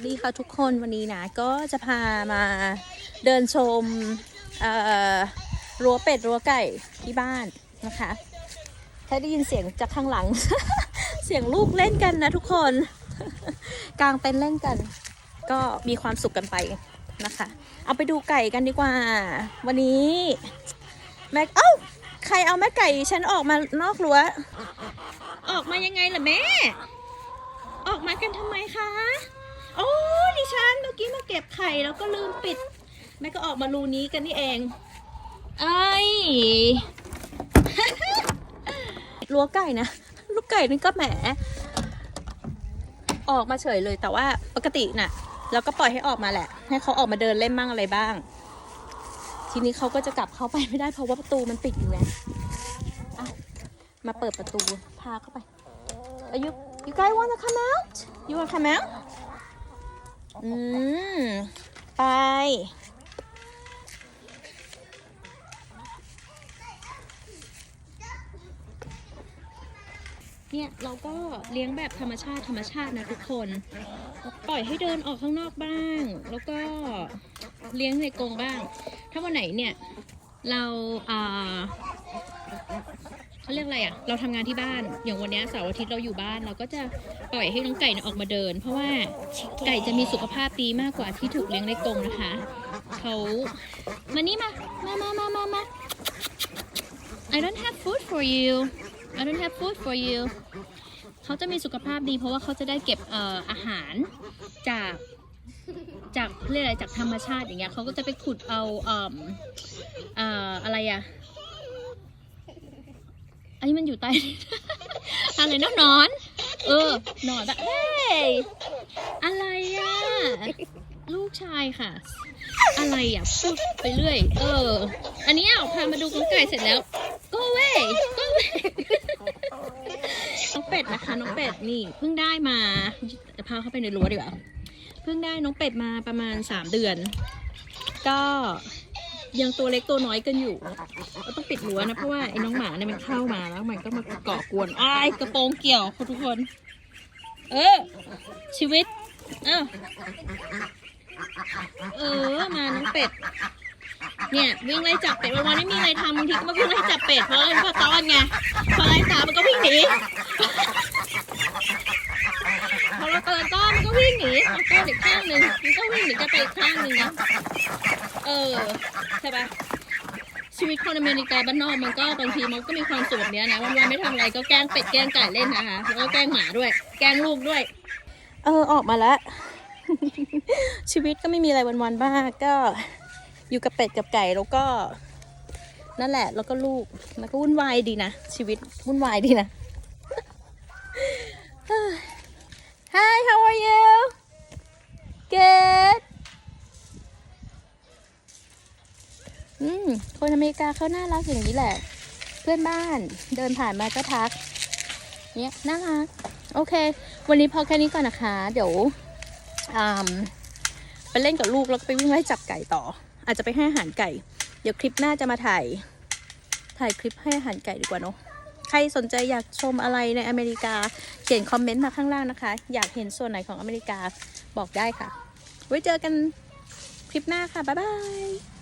วัสดีค่ะทุกคนวันนี้นะก็จะพามาเดินชมรั้วเป็ดรั้วไก่ที่บ้านนะคะ ถ้าได้ยินเสียงจากข้างหลัง เสียงลูกเล่นกันนะทุกคน กลางเต็นเล่นกัน ก็มีความสุขกันไปนะคะ เอาไปดูไก่กันดีกว่า วันนี้แม่เอ้าใครเอาแม่ไก่ฉันออกมานอกรั้วออกมายังไงล่ะแม่ออกมากันทำไมคะ ฉันเมื่อกี้มาเก็บไข่แล้วก็ลืมปิด แม่ก็ออกมารูนี้กันนี่เองไอ้รั้วไก่นะลูกไก่นี่ก็แหม ออกมาเฉยเลยแต่ว่าปกติน่ะเราก็ปล่อยให้ออกมาแหละ ให้เขาออกมาเดินเล่นมั่งอะไรบ้าง ทีนี้เขาก็จะกลับเข้าไปไม่ได้เพราะว่าประตูมันปิดอยู่ไงมาเปิดประตูพาเข้าไป Are you you guys wanna come out? You wanna come out? อืม ไป เนี่ยเราก็เลี้ยงแบบธรรมชาติธรรมชาตินะทุกคน ปล่อยให้เดินออกข้างนอกบ้าง แล้วก็เลี้ยงในกรงบ้าง ถ้าวันไหนเนี่ย เราอ่า เขาเรียกอะไรอะ่ะ เราทำงานที่บ้าน อย่างวันนี้เสาร์อาทิตย์เราอยู่บ้าน เราก็จะปล่อยให้น้องไก่เนี่ยออกมาเดิน เพราะว่าไก่จะมีสุขภาพดีมากกว่าที่ถูกเลี้ยงในกรงนะคะ เขามานี่มา มามามามามา I don't have food for you I don't have food for you เขาจะมีสุขภาพดี เพราะว่าเขาจะได้เก็บเอ่ออาหารจากจากเรียกอะไรจากธรรมชาติอย่างเงี้ยเขาก็จะไปขุดเอาเอ่อเอ่ออะไรอะ อันนี้มันอยู่ใต้ อะไรนะนอน เออหนอนแบบเฮ้ยอะไรอะ ลูกชายค่ะ อะไรอะพูดไปเรื่อย เออ อันนี้เอาพามาดูกุ้งไก่เสร็จแล้ว go away go away น้องเป็ดนะคะ น้องเป็ดนี่เพิ่งได้มาจะพาเข้าไปในรั้วดีกว่า เพิ่งได้น้องเป็ดมาประมาณสามเดือน ก็ ยังตัวเล็กตัวน้อยกันอยู่เราต้องปิดรั้วนะเพราะว่าไอ้น้องหมาเนี่ยมันเข้ามาแล้วมันก็มาเกาะกวนอ้ายกระโปรงเกี่ยวคุณทุกคน เออ ชีวิตเออเออมาน้องเป็ดเนี่ยวิ่งไล่จับเป็ดวันวันๆไม่มีอะไรทำบางทีก็มาวิ่งไล่จับเป็ดเพราะอะไรเพราะตอนไงพอไล่ตามมันก็วิ่งหนีพอเราเตือนต้อนมันก็วิ่งหนีเอาต้อนอีกข้างหนึ่ง มันก็วิ่งหนีจะไปอีกข้างหนึ่งนะเออใช่ปะชีวิตคนอเมริกาบ้านนอกมันก็บางทีมันก็มีความสุขเนี้ยนะวันๆไม่ทำอะไรก็แกล้งเป็ดแกล้งไก่เล่นนะคะแล้วก็แกล้งหมาด้วย แกล้งลูกด้วย เออออกมาแล้ว ชีวิตก็ไม่มีอะไรวันๆบ้างก็อยู่กับเป็ดกับไก่แล้วก็นั่นแหละ แล้วก็ลูกแล้วก็วุ่นวายดีนะ ชีวิตวุ่นวายดีนะ Hi how are you Good อืม คนอเมริกาเขาน่ารักอย่างนี้แหละ เพื่อนบ้านเดินผ่านมาก็ทัก เนี่ยน่ารัก โอเค วันนี้พอแค่นี้ก่อนนะคะ เดี๋ยวไปเล่นกับลูกแล้วก็ไปวิ่งไล่จับไก่ต่อ อาจจะไปให้อาหารไก่ เดี๋ยวคลิปหน้าจะมาถ่าย ถ่ายคลิปให้อาหารไก่ดีกว่าเนาะใครสนใจอยากชมอะไรในอเมริกา เขียนคอมเมนต์มาข้างล่างนะคะ อยากเห็นส่วนไหนของอเมริกาบอกได้ค่ะ ไว้เจอกันคลิปหน้าค่ะ บ๊ายบาย